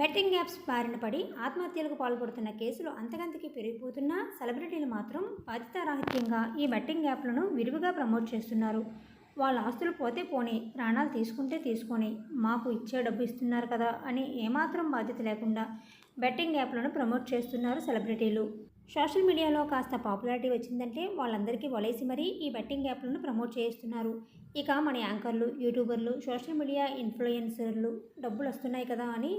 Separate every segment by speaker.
Speaker 1: Betting apps బారిన పడి ఆత్మహత్యలకు పాల్పడుతున్న కేసులు అంతకంతకి పెరిగిపోతున్నా సెలబ్రిటీలు మాత్రం బాధ్యతారాహిత్యంగా ఈ బెట్టింగ్ యాప్లను విరివిగా ప్రమోట్ చేస్తున్నారు. వాళ్ళ ఆస్తులు పోతే పోనీ ప్రాణాలు తీసుకుంటే తీసుకొని మాకు ఇచ్చే డబ్బు ఇస్తున్నారు కదా అని ఏమాత్రం బాధ్యత లేకుండా బెట్టింగ్ యాప్లను ప్రమోట్ చేస్తున్నారు సెలబ్రిటీలు. సోషల్ మీడియాలో కాస్త పాపులారిటీ వచ్చిందంటే వాళ్ళందరికీ వలేసి మరీ ఈ బెట్టింగ్ యాప్లను ప్రమోట్ చేస్తున్నారు ఇక మన యాంకర్లు యూట్యూబర్లు సోషల్ మీడియా ఇన్ఫ్లుయెన్సర్లు డబ్బులు వస్తున్నాయి కదా అని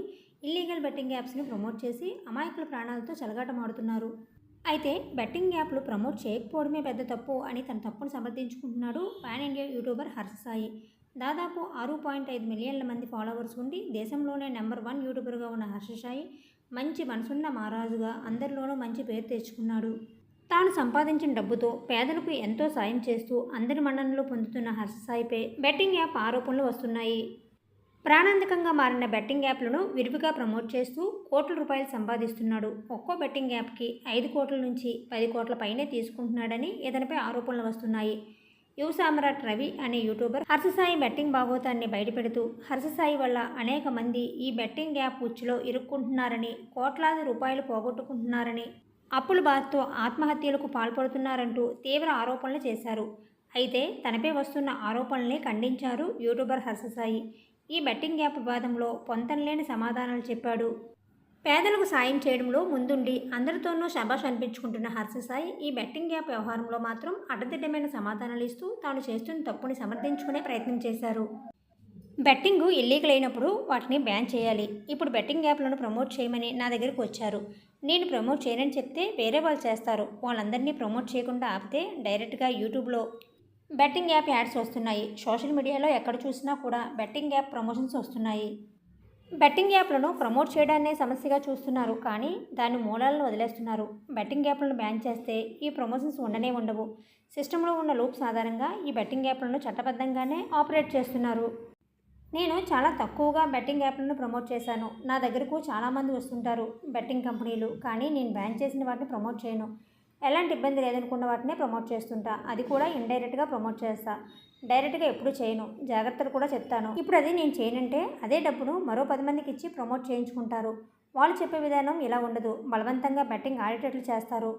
Speaker 1: ఇల్లీగల్ బెట్టింగ్ యాప్స్ని ప్రమోట్ చేసి అమాయకుల ప్రాణాలతో చెలగాటమాడుతున్నారు. అయితే బెట్టింగ్ యాప్లు ప్రమోట్ చేయకపోవడమే పెద్ద తప్పు అని తన తప్పును సమర్థించుకుంటున్నాడు pan India YouTuber Harsha Sai. దాదాపు ఆరు పాయింట్ ఐదు మిలియన్ల మంది ఫాలోవర్స్ ఉండి దేశంలోనే నెంబర్ వన్ యూట్యూబర్గా ఉన్న హర్ష సాయి మంచి మనసున్న మహారాజుగా అందరిలోనూ మంచి పేరు తెచ్చుకున్నాడు. తాను సంపాదించిన డబ్బుతో పేదలకు ఎంతో సాయం చేస్తూ అందరి మన్ననలు పొందుతున్న హర్ష సాయిపై బెట్టింగ్ యాప్ ఆరోపణలు వస్తున్నాయి. ప్రాణాంతకంగా మారిన బెట్టింగ్ యాప్లను విరివిగా ప్రమోట్ చేస్తూ కోట్ల రూపాయలు సంపాదిస్తున్నాడు. ఒక్కో బెట్టింగ్ యాప్కి ఐదు కోట్ల నుంచి పది కోట్ల పైనే తీసుకుంటున్నాడని ఇతనిపై ఆరోపణలు వస్తున్నాయి. యువ సామ్రాట్ రవి అనే యూట్యూబర్ హర్షసాయి బెట్టింగ్ భాగోతాన్ని బయటపెడుతూ హర్షసాయి వల్ల అనేక మంది ఈ బెట్టింగ్ యాప్ ఉచ్చులో ఇరుక్కుంటున్నారని కోట్లాది రూపాయలు పోగొట్టుకుంటున్నారని అప్పుల బాధతో ఆత్మహత్యలకు పాల్పడుతున్నారంటూ తీవ్ర ఆరోపణలు చేశారు. అయితే తనపై వస్తున్న ఆరోపణల్ని ఖండించారు యూట్యూబర్ హర్షసాయి. ఈ బెట్టింగ్ యాప్ వివాదంలో పొంతనలేని సమాధానాలు చెప్పాడు. పేదలకు సాయం చేయడంలో ముందుండి అందరితోనూ శబాష్ అనిపించుకుంటున్న హర్షసాయి ఈ బెట్టింగ్ యాప్ వ్యవహారంలో మాత్రం అడ్డదిడ్డమైన సమాధానాలు ఇస్తూ తాను చేస్తున్న తప్పుని సమర్థించుకునే ప్రయత్నం చేశారు. బెట్టింగ్ ఇల్లీగల్ అయినప్పుడు వాటిని బ్యాన్ చేయాలి. ఇప్పుడు బెట్టింగ్ యాప్లను ప్రమోట్ చేయమని నా దగ్గరికి వచ్చారు. నేను ప్రమోట్ చేయనని చెప్తే వేరే వాళ్ళు చేస్తారు. వాళ్ళందరినీ ప్రమోట్ చేయకుండా ఆపితే డైరెక్ట్గా యూట్యూబ్లో బెట్టింగ్ యాప్ యాడ్స్ వస్తున్నాయి. సోషల్ మీడియాలో ఎక్కడ చూసినా కూడా బెట్టింగ్ యాప్ ప్రమోషన్స్ వస్తున్నాయి. బెట్టింగ్ యాప్లను ప్రమోట్ చేయడాన్నే సమస్యగా చూస్తున్నారు. కానీ దాని మూలాలను వదిలేస్తున్నారు. బెట్టింగ్ యాప్లను బ్యాన్ చేస్తే ఈ ప్రమోషన్స్ ఉండనే ఉండవు. సిస్టంలో ఉన్న లూప్స్ ఆధారంగా ఈ బెట్టింగ్ యాప్లను చట్టబద్ధంగానే ఆపరేట్ చేస్తున్నారు. నేను చాలా తక్కువగా బెట్టింగ్ యాప్లను ప్రమోట్ చేశాను. నా దగ్గరకు చాలామంది వస్తుంటారు బెట్టింగ్ కంపెనీలు. కానీ నేను బ్యాన్ చేసిన వాటిని ప్రమోట్ చేయను. ఎలాంటి ఇబ్బంది లేదనుకున్న వాటినే ప్రమోట్ చేస్తుంటా. అది కూడా ఇండైరెక్ట్గా ప్రమోట్ చేస్తా. డైరెక్ట్గా ఎప్పుడు చేయను. జాగ్రత్తలు కూడా చెప్తాను. ఇప్పుడు అది నేను చేయనంటే అదే డబ్బును మరో పది మందికి ఇచ్చి ప్రమోట్ చేయించుకుంటారు. వాళ్ళు చెప్పే విధానం ఇలా ఉండదు. బలవంతంగా బెట్టింగ్ ఆడేటట్లు చేస్తారు.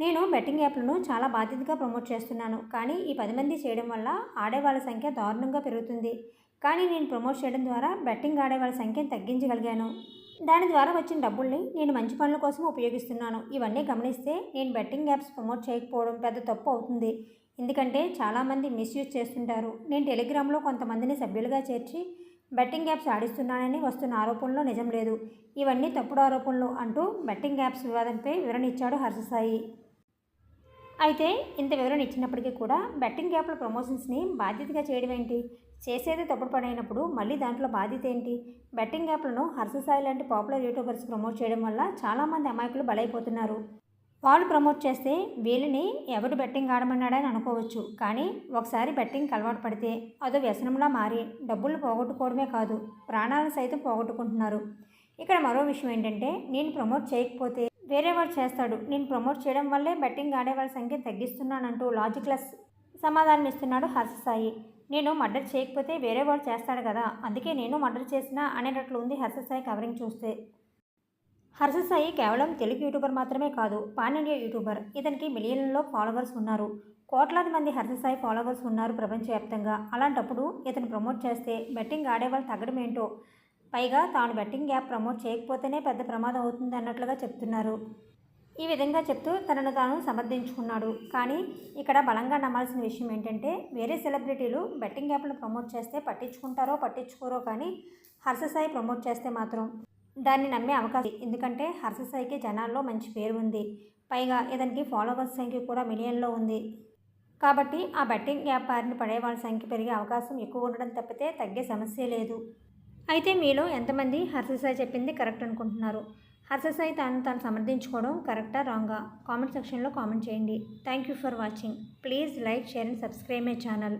Speaker 1: నేను బెట్టింగ్ యాప్లను చాలా బాధ్యతగా ప్రమోట్ చేస్తున్నాను. కానీ ఈ పది మంది చేయడం వల్ల ఆడేవాళ్ళ సంఖ్య దారుణంగా పెరుగుతుంది. కానీ నేను ప్రమోట్ చేయడం ద్వారా బెట్టింగ్ ఆడేవాళ్ళ సంఖ్యను తగ్గించగలిగాను. దాని ద్వారా వచ్చిన డబ్బుల్ని నేను మంచి పనుల కోసం ఉపయోగిస్తున్నాను. ఇవన్నీ గమనిస్తే నేను బెట్టింగ్ యాప్స్ ప్రమోట్ చేయకపోవడం పెద్ద తప్పు అవుతుంది. ఎందుకంటే చాలామంది మిస్యూజ్ చేస్తుంటారు. నేను టెలిగ్రామ్లో కొంతమందిని సభ్యులుగా చేర్చి బెట్టింగ్ యాప్స్ ఆడిస్తున్నానని వస్తున్న ఆరోపణలో నిజం లేదు. ఇవన్నీ తప్పుడు ఆరోపణలు అంటూ బెట్టింగ్ యాప్స్ వివాదంపై వివరణ ఇచ్చాడు హర్షసాయి. అయితే ఇంత వివరణ ఇచ్చినప్పటికీ కూడా బెట్టింగ్ యాప్ల ప్రమోషన్స్ని బాధ్యతగా చేయడం ఏంటి? చేసేది తప్పుడు పని అయినప్పుడు మళ్ళీ దాంట్లో బాధ్యత ఏంటి? బెట్టింగ్ యాప్లను హర్షసాయి లాంటి పాపులర్ యూట్యూబర్స్ ప్రమోట్ చేయడం వల్ల చాలామంది అమాయకులు బలైపోతున్నారు. వాళ్ళు ప్రమోట్ చేస్తే వీళ్ళని ఎవడు బెట్టింగ్ ఆడమన్నాడని అనుకోవచ్చు. కానీ ఒకసారి బెట్టింగ్ అలవాటు పడితే అదో వ్యసనంలా మారి డబ్బులు పోగొట్టుకోవడమే కాదు ప్రాణాలను సైతం పోగొట్టుకుంటున్నారు. ఇక్కడ మరో విషయం ఏంటంటే నేను ప్రమోట్ చేయకపోతే వేరే వాడు చేస్తాడు. నేను ప్రమోట్ చేయడం వల్లే బెట్టింగ్ ఆడే వాళ్ళ సంఖ్య తగ్గిస్తున్నానంటూ లాజిక్లెస్ సమాధానం ఇస్తున్నాడు హర్షసాయి. నేను మర్డర్ చేయకపోతే వేరే వాడు చేస్తాడు కదా అందుకే నేను మర్డర్ చేసినా అనేటట్లు ఉంది హర్షసాయి కవరింగ్ చూస్తే. హర్షసాయి కేవలం తెలుగు యూట్యూబర్ మాత్రమే కాదు పాన్ ఇండియా యూట్యూబర్. ఇతనికి మిలియన్లలో ఫాలోవర్స్ ఉన్నారు. కోట్లాది మంది హర్షసాయి ఫాలోవర్స్ ఉన్నారు ప్రపంచవ్యాప్తంగా. అలాంటప్పుడు ఇతను ప్రమోట్ చేస్తే బెట్టింగ్ ఆడేవాళ్ళు తగ్గడం ఏంటో పైగా తాను బెట్టింగ్ యాప్ ప్రమోట్ చేయకపోతేనే పెద్ద ప్రమాదం అవుతుంది అన్నట్లుగా చెప్తున్నారు. ఈ విధంగా చెప్తూ తనను తాను సమర్థించుకున్నాడు. కానీ ఇక్కడ బలంగా నమ్మాల్సిన విషయం ఏంటంటే వేరే సెలబ్రిటీలు బెట్టింగ్ యాప్లు ప్రమోట్ చేస్తే పట్టించుకుంటారో పట్టించుకోరో కానీ హర్షసాయి ప్రమోట్ చేస్తే మాత్రం దాన్ని నమ్మే అవకాశం ఎందుకంటే హర్షసాయికి జనాల్లో మంచి పేరు ఉంది. పైగా ఇతనికి ఫాలోవర్స్ సంఖ్య కూడా మిలియన్లో ఉంది. కాబట్టి ఆ బెట్టింగ్ యాప్ వారిని పడే వాళ్ళ సంఖ్య పెరిగే అవకాశం ఎక్కువ ఉండడం తప్పితే తగ్గే సమస్య లేదు. అయితే మీలో ఎంతమంది హర్షసాయి చెప్పింది కరెక్ట్ అనుకుంటున్నారు? హర్షసాయి తాను తాను సమర్థించుకోవడం కరెక్టా రాంగా? కామెంట్ సెక్షన్లో కామెంట్ చేయండి. Thank you for watching. Please like share and subscribe my channel.